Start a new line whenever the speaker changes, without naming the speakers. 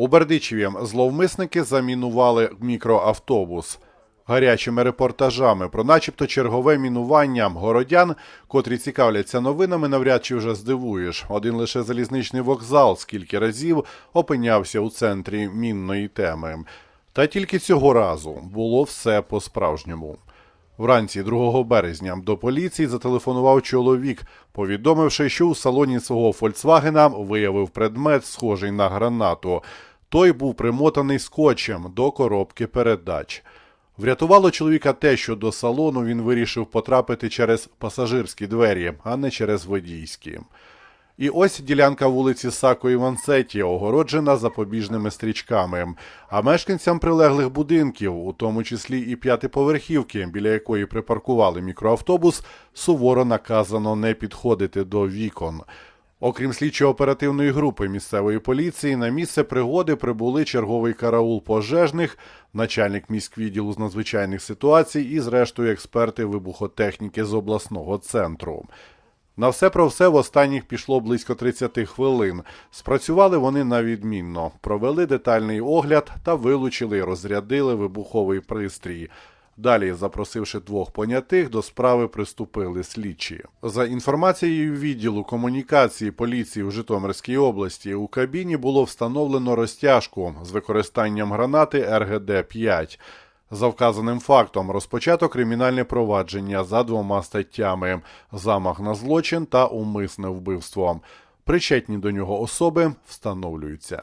У Бердичеві зловмисники замінували мікроавтобус. Гарячими репортажами про начебто чергове мінування городян, котрі цікавляться новинами, навряд чи вже здивуєш. Один лише залізничний вокзал скільки разів опинявся у центрі мінної теми. Та тільки цього разу було все по-справжньому. Вранці 2 березня до поліції зателефонував чоловік, повідомивши, що у салоні свого Фольксвагена виявив предмет, схожий на гранату. Той був примотаний скотчем до коробки передач. Врятувало чоловіка те, що до салону він вирішив потрапити через пасажирські двері, а не через водійські. І ось ділянка вулиці Сако Івансеті огороджена запобіжними стрічками. А мешканцям прилеглих будинків, у тому числі і п'ятиповерхівки, біля якої припаркували мікроавтобус, суворо наказано не підходити до вікон. Окрім слідчо-оперативної групи місцевої поліції, на місце пригоди прибули черговий караул пожежних, начальник міськвідділу з надзвичайних ситуацій і, зрештою, експерти вибухотехніки з обласного центру. На все про все в останніх пішло близько 30 хвилин. Спрацювали вони на відмінно, провели детальний огляд та вилучили і розрядили вибуховий пристрій. Далі, запросивши двох понятих, до справи приступили слідчі. За інформацією відділу комунікації поліції в Житомирській області, у кабіні було встановлено розтяжку з використанням гранати РГД-5. За вказаним фактом розпочато кримінальне провадження за двома статтями: замах на злочин та умисне вбивство. Причетні до нього особи встановлюються.